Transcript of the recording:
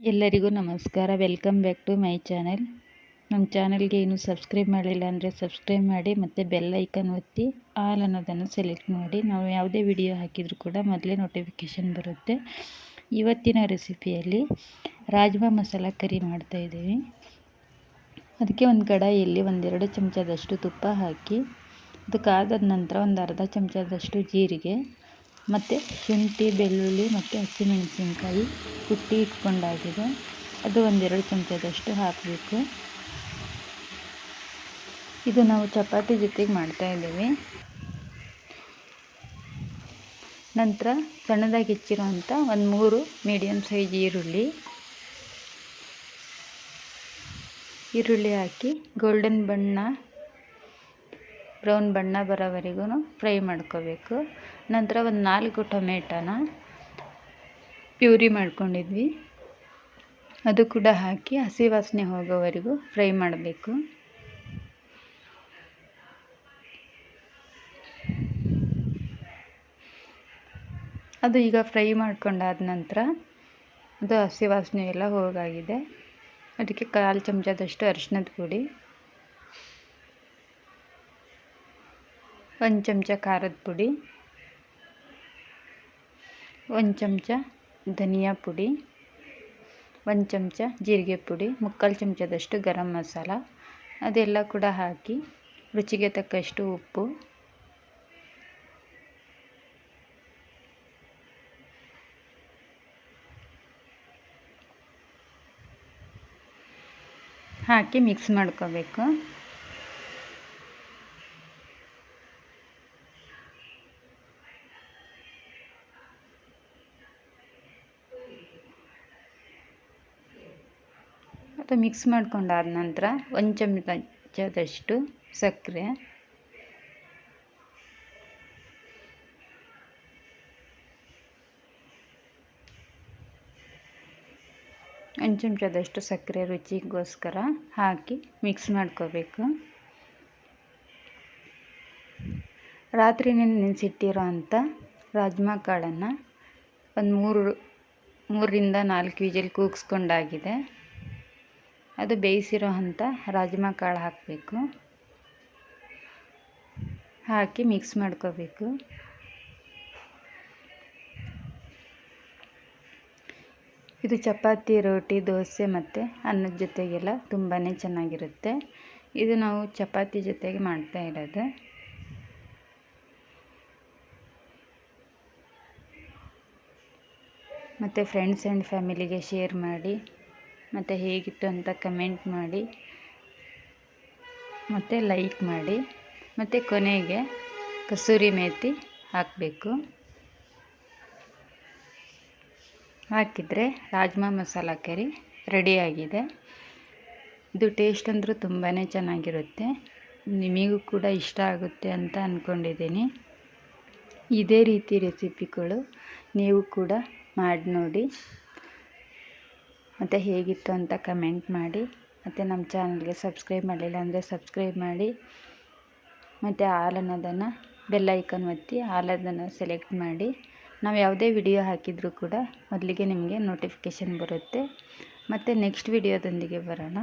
ಎಲ್ಲರಿಗೂ ನಮಸ್ಕಾರ. Welcome back to my channel ನಮ್ಮ ಚಾನಲ್ಗೆ ಇನ್ನೂ ಸಬ್ಸ್ಕ್ರೈಬ್ ಮಾಡಿಲ್ಲ ಅಂದರೆ ಸಬ್ಸ್ಕ್ರೈಬ್ ಮಾಡಿ, ಮತ್ತು ಬೆಲ್ ಐಕನ್ ಒತ್ತಿ ಆಲ್ ಅನ್ನೋದನ್ನು ಸೆಲೆಕ್ಟ್ ಮಾಡಿ. ನಾವು ಯಾವುದೇ ವಿಡಿಯೋ ಹಾಕಿದರೂ ಕೂಡ ಮೊದಲೇ ನೋಟಿಫಿಕೇಷನ್ ಬರುತ್ತೆ. ಇವತ್ತಿನ ರೆಸಿಪಿಯಲ್ಲಿ ರಾಜ್ಮಾ ಮಸಾಲ ಕರಿ ಮಾಡ್ತಾಯಿದ್ದೀವಿ ಅದಕ್ಕೆ ಒಂದು ಕಡಾಯಿಯಲ್ಲಿ ಒಂದೆರಡು ಚಮಚದಷ್ಟು ತುಪ್ಪ ಹಾಕಿ ಅದು ನಂತರ ಒಂದು ಅರ್ಧ ಚಮಚದಷ್ಟು ಜೀರಿಗೆ ಮತ್ತು ಶುಂಠಿ, ಬೆಳ್ಳುಳ್ಳಿ ಮತ್ತು ಹಸಿಮೆಣಸಿನ್ಕಾಯಿ ಕುಟ್ಟಿ ಇಟ್ಕೊಂಡಾಗಿದೆ. ಅದು ಒಂದೆರಡು ಚಮಚದಷ್ಟು ಹಾಕಬೇಕು. ಇದು ನಾವು ಚಪಾತಿ ಜೊತೆಗೆ ಮಾಡ್ತಾಯಿದ್ದೀವಿ ನಂತರ ಸಣ್ಣದಾಗಿ ಹೆಚ್ಚಿರುವಂಥ ಒಂದು ಮೂರು ಮೀಡಿಯಮ್ ಸೈಜ್ ಈರುಳ್ಳಿ. ಈರುಳ್ಳಿ ಹಾಕಿ ಗೋಲ್ಡನ್ ಬಣ್ಣ ಬ್ರೌನ್ ಬಣ್ಣ ಬರೋವರೆಗೂ ಫ್ರೈ ಮಾಡ್ಕೋಬೇಕು. ನಂತರ ಒಂದು ನಾಲ್ಕು ಟೊಮೆಟೋನ ಪ್ಯೂರಿ ಮಾಡ್ಕೊಂಡಿದ್ವಿ. ಅದು ಕೂಡ ಹಾಕಿ ಹಸಿ ವಾಸನೆ ಹೋಗೋವರೆಗೂ ಫ್ರೈ ಮಾಡಬೇಕು. ಅದು ಈಗ ಫ್ರೈ ಮಾಡ್ಕೊಂಡಾದ ನಂತರ ಅದು ಹಸಿ ವಾಸನೆ ಎಲ್ಲ ಹೋಗಾಗಿದೆ. ಅದಕ್ಕೆ ಕಾಲು ಚಮಚದಷ್ಟು ಅರಿಶಿನದ ಪುಡಿ. ಒಂದು ಚಮಚ ಖಾರದ ಪುಡಿ, ಒಂದು ಚಮಚ ಧನಿಯಾ ಪುಡಿ, ಒಂದು ಚಮಚ ಜೀರಿಗೆ ಪುಡಿ, ಮುಕ್ಕಾಲು ಚಮಚದಷ್ಟು ಗರಂ ಮಸಾಲ, ಅದೆಲ್ಲ ಕೂಡ ಹಾಕಿ ರುಚಿಗೆ ತಕ್ಕಷ್ಟು ಉಪ್ಪು, ಹಾಕಿ ಮಿಕ್ಸ್ ಮಾಡ್ಕೋಬೇಕು. ಅದು ಮಿಕ್ಸ್ ಮಾಡ್ಕೊಂಡಾದ ನಂತರ ಒಂದು ಚಮಚದಷ್ಟು ಸಕ್ಕರೆ. ಒಂದು ಚಮಚದಷ್ಟು ಸಕ್ಕರೆ ರುಚಿಗೋಸ್ಕರ ಹಾಕಿ ಮಿಕ್ಸ್ ಮಾಡ್ಕೋಬೇಕು. ರಾತ್ರಿ ನೆನೆಸಿಟ್ಟಿರೋ ಅಂಥ ರಾಜ್ಮಾ ಕಾಳನ್ನು ಒಂದು ಮೂರು, ಮೂರರಿಂದ ನಾಲ್ಕು ವಿಜಲ್ ಕೂಗಿಸ್ಕೊಂಡಾಗಿದೆ. ಅದು ಬೇಯಿಸಿರೋ ಅಂಥ ರಾಜ್ಮಾ ಕಾಳು ಹಾಕಬೇಕು. ಹಾಕಿ ಮಿಕ್ಸ್ ಮಾಡ್ಕೋಬೇಕು. ಇದು ಚಪಾತಿ, ರೋಟಿ, ದೋಸೆ ಮತ್ತು ಅನ್ನದ ಜೊತೆಗೆಲ್ಲ ತುಂಬಾ ಚೆನ್ನಾಗಿರುತ್ತೆ. ಇದು ನಾವು ಚಪಾತಿ ಜೊತೆಗೆ ಮಾಡ್ತಾ ಇರೋದು. ಮತ್ತು ಫ್ರೆಂಡ್ಸ್ ಆ್ಯಂಡ್ ಫ್ಯಾಮಿಲಿಗೆ ಶೇರ್ ಮಾಡಿ. ಮತ್ತು ಹೇಗಿತ್ತು ಅಂತ ಕಮೆಂಟ್ ಮಾಡಿ. ಮತ್ತು ಲೈಕ್ ಮಾಡಿ. ಮತ್ತು ಕೊನೆಗೆ ಕಸೂರಿ ಮೇಥಿ ಹಾಕಬೇಕು. ಹಾಕಿದರೆ ರಾಜ್ಮಾ ಮಸಾಲ ಕರಿ ರೆಡಿಯಾಗಿದೆ ಇದು ಟೇಸ್ಟ್ ಅಂದರೂ ತುಂಬಾ ಚೆನ್ನಾಗಿರುತ್ತೆ. ನಿಮಗೂ ಕೂಡ ಇಷ್ಟ ಆಗುತ್ತೆ ಅಂತ ಅಂದ್ಕೊಂಡಿದ್ದೀನಿ ಇದೇ ರೀತಿ ರೆಸಿಪಿಗಳು ನೀವು ಕೂಡ ಮಾಡಿ ನೋಡಿ ಮತ್ತು ಹೇಗಿತ್ತು ಅಂತ ಕಮೆಂಟ್ ಮಾಡಿ. ಮತ್ತು ನಮ್ಮ ಚಾನಲ್ಗೆ ಸಬ್ಸ್ಕ್ರೈಬ್ ಮಾಡಲಿಲ್ಲ ಅಂದರೆ ಸಬ್ಸ್ಕ್ರೈಬ್ ಮಾಡಿ. ಮತ್ತು ಆಲ್ ಅನ್ನೋದನ್ನು ಬೆಲ್ ಐಕನ್ ಒತ್ತಿ, ಆಲ್ ಅದನ್ನು ಸೆಲೆಕ್ಟ್ ಮಾಡಿ. ನಾವು ಯಾವುದೇ ವಿಡಿಯೋ ಹಾಕಿದರೂ ಕೂಡ ಮೊದಲಿಗೆ ನಿಮಗೆ ನೋಟಿಫಿಕೇಷನ್ ಬರುತ್ತೆ. ಮತ್ತು ನೆಕ್ಸ್ಟ್ ವಿಡಿಯೋದೊಂದಿಗೆ ಬರೋಣ.